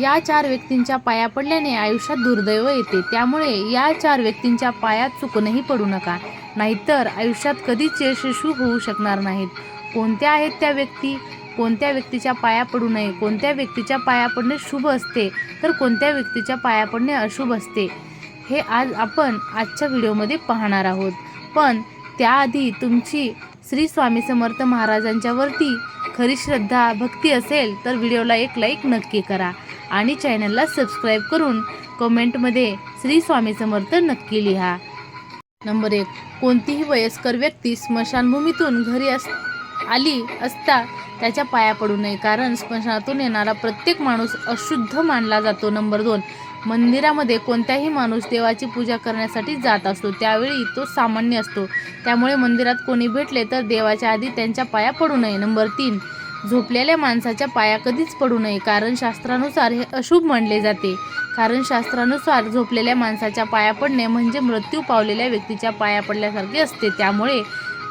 या चार व्यक्तींच्या पाया पडल्याने आयुष्यात दुर्दैव येते. त्यामुळे या चार व्यक्तींच्या पायात चुकूनही पडू नका. नाहीतर आयुष्यात कधीच यशस्वी होऊ शकणार नाहीत. कोणत्या आहेत त्या व्यक्ती? कोणत्या व्यक्तीच्या पाया पडू नये? कोणत्या व्यक्तीच्या पाया पडणे शुभ असते? तर कोणत्या व्यक्तीच्या पाया पडणे अशुभ असते? हे आज आपण आजच्या व्हिडिओमध्ये पाहणार आहोत. पण त्याआधी तुमची श्री स्वामी समर्थ महाराजांच्यावरती खरी श्रद्धा भक्ती असेल तर व्हिडिओला एक लाईक नक्की करा. आणि चॅनलला सबस्क्राईब करून कमेंटमध्ये श्री स्वामी समर्थ नक्की लिहा. नंबर एक कोणतीही वयस्कर व्यक्ती स्मशानभूमीतून घरी अस आली असता त्याच्या पाया पडू नये कारण स्मशानातून येणारा प्रत्येक माणूस अशुद्ध मानला जातो. नंबर दोन मंदिरामध्ये कोणताही माणूस देवाची पूजा करण्यासाठी जात असतो. त्यावेळी तो सामान्य असतो. त्यामुळे मंदिरात कोणी भेटले तर देवाच्या आधी त्यांच्या पाया पडू नये. नंबर तीन झोपलेल्या माणसाच्या पाया कधीच पडू नये. कारण शास्त्रानुसार हे अशुभ मानले जाते. कारण शास्त्रानुसार झोपलेल्या माणसाच्या पाया पडणे म्हणजे मृत्यू पावलेल्या व्यक्तीच्या पाया पडल्यासारखे असते. त्यामुळे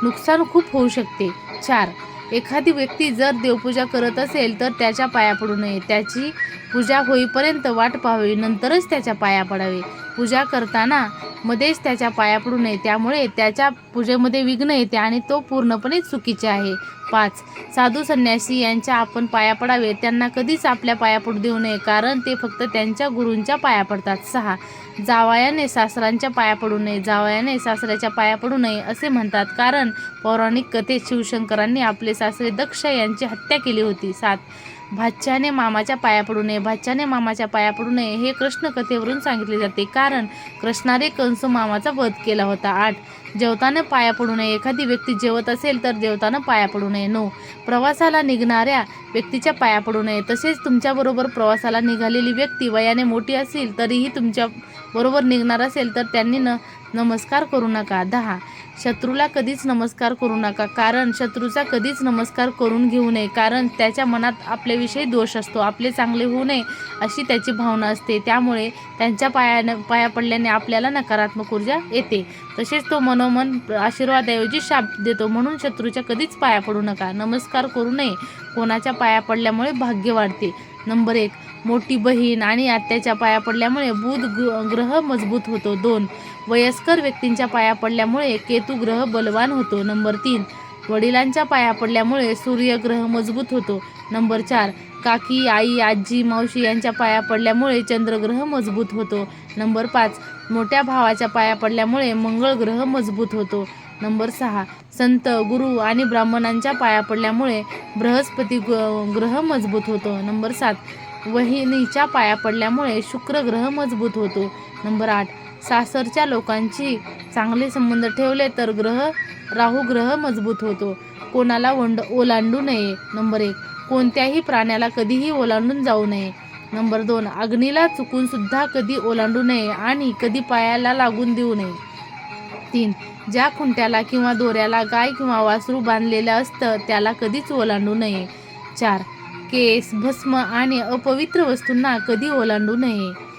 नुकसान खूप होऊ शकते. चार. एखादी व्यक्ती जर देवपूजा करत असेल तर त्याच्या पाया पडू नये. त्याची पूजा होईपर्यंत वाट पाहावी. नंतरच त्याच्या पाया पडावे. पूजा करताना मध्येच त्याच्या पाया पडू नये. त्यामुळे त्याच्या पूजेमध्ये विघ्न येते आणि तो पूर्णपणे चुकीचे आहे. पाच. साधू संन्यासी यांच्या आपण पाया पडावे. त्यांना कधीच आपल्या पाया पडू देऊ नये कारण ते फक्त त्यांच्या गुरूंच्या पाया पडतात. सहा. जावयाने सासरांच्या पाया पडू नये. जावयाने सासऱ्याच्या पाया पडू नये असे म्हणतात. कारण पौराणिक कथेत शिवशंकरांनी आपले सासरे दक्ष यांची हत्या केली होती. सात. भाच्याने मामाच्या पाया पडू नये. भाच्याने मामाच्या पाया पडू नये हे कृष्ण कथेवरून सांगितले जाते. का कारण कृष्णाने कंस मामाचा वध केला होता. आठ. जेवताना पाया पडू नये. एखादी व्यक्ती जेवत असेल तर जेवताना पाया पडू नये. नऊ. प्रवासाला निघणाऱ्या व्यक्तीच्या पाया पडू नये. तसेच तुमच्याबरोबर प्रवासाला निघालेली व्यक्ती वयाने मोठी असेल तरीही तुमच्या बरोबर निघणार असेल तर त्यांनी न नमस्कार करू नका. दहा. शत्रूला कधीच नमस्कार करू नका. कारण शत्रूचा कधीच नमस्कार करून घेऊ नये. कारण त्याच्या मनात आपल्याविषयी दोष असतो. आपले चांगले होऊ नये अशी त्याची भावना असते. त्यामुळे त्यांच्या पायानं पाया पडल्याने आपल्याला नकारात्मक ऊर्जा येते. तसेच तो मनोमन आशीर्वादाऐवजी शाप देतो. म्हणून शत्रूच्या कधीच पाया पडू नका. नमस्कार करू नये. कोणाच्या पाया पडल्यामुळे भाग्य वाढते. नंबर एक मोठी बहीण आणि आत्याच्या पाया पडल्यामुळे बुध ग्रह मजबूत होतो. दोन वयस्कर व्यक्तींच्या पाया पडल्यामुळे केतू ग्रह बलवान होतो. नंबर तीन वडिलांच्या पाया पडल्यामुळे सूर्यग्रह मजबूत होतो. नंबर चार काकी आई आजी मावशी यांच्या पाया पडल्यामुळे चंद्रग्रह मजबूत होतो. नंबर पाच मोठ्या भावाच्या पाया पडल्यामुळे मंगळ ग्रह मजबूत होतो. नंबर सहा संत गुरु आणि ब्राह्मणांच्या पाया पडल्यामुळे बृहस्पती ग्रह मजबूत होतो. नंबर सात वहिनीच्या पाया पडल्यामुळे शुक्र ग्रह मजबूत होतो. नंबर आठ सासरच्या लोकांची चांगले संबंध ठेवले तर ग्रह राहू ग्रह मजबूत होतो. कोणाला वंड ओलांडू नये. नंबर एक कोणत्याही प्राण्याला कधीही ओलांडून जाऊ नये. नंबर दोन अग्नीला चुकून सुद्धा कधी ओलांडू नये आणि कधी पायाला लागून देऊ नये. तीन ज्या खुंट्याला किंवा दोऱ्याला गाय किंवा वासरू बांधलेलं असतं त्याला कधीच ओलांडू नये. चार केस भस्म आणि अपवित्र वस्तूंना कधी ओलांडू नये.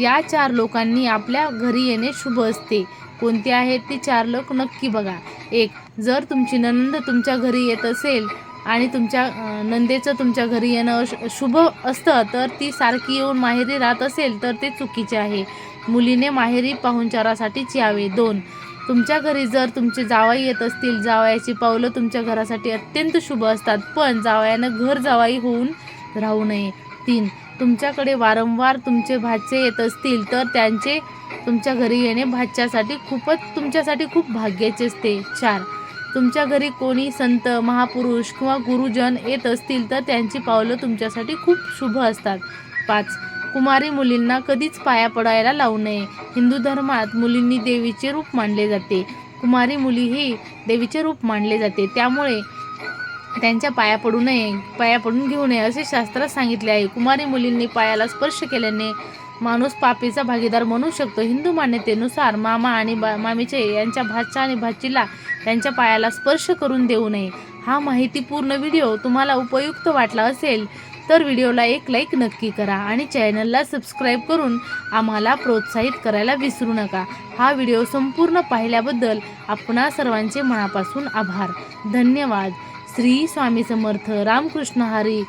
या चार लोकांनी आपल्या घरी येणे शुभ असते. कोणते आहेत ते चार लोक नक्की बघा. एक जर तुमची नंद तुमच्या घरी येत असेल आणि तुमच्या नंदेचं तुमच्या घरी येणं शुभ असतं तर ती सारखी येऊन माहेरी राहत असेल तर ते चुकीचे आहे. मुलीने माहेरी पाहुणचारासाठीच यावे. दोन तुमच्या घरी जर तुमचे जावाई येत असतील जावयाची पावलं तुमच्या घरासाठी अत्यंत शुभ असतात पण जावयानं घर जावाई होऊन राहू नये. तीन तुमच्याकडे वारंवार तुमचे भाचे येत असतील तर त्यांचे तुमच्या घरी येणे भाच्यासाठी खूपच तुमच्यासाठी खूप भाग्याचे असते. चार. तुमच्या घरी कोणी संत महापुरुष किंवा गुरुजन येत असतील तर त्यांची पावलं तुमच्यासाठी खूप शुभ असतात. पाच. कुमारी मुलींना कधीच पाया पडायला लावू नये. हिंदू धर्मात मुलींनी देवीचे रूप मानले जाते. कुमारी मुली ही देवीचे रूप मानले जाते. त्यामुळे त्यांच्या पाया पडू नये पाया पडून घेऊ नये असे शास्त्रात सांगितले आहे. कुमारी मुलींनी पायाला स्पर्श केल्याने माणूस पापीचा भागीदार म्हणू शकतो. हिंदू मान्यतेनुसार मामा आणि बा मामीचे यांच्या भाच्या आणि भाचीला त्यांच्या पायाला स्पर्श करून देऊ नये. हा माहितीपूर्ण व्हिडिओ तुम्हाला उपयुक्त वाटला असेल तर व्हिडिओला एक लाईक नक्की करा आणि चॅनलला सबस्क्राईब करून आम्हाला प्रोत्साहित करायला विसरू नका. हा व्हिडिओ संपूर्ण पाहिल्याबद्दल आपणा सर्वांचे मनापासून आभार. धन्यवाद. श्री स्वामी समर्थ. रामकृष्ण हरी.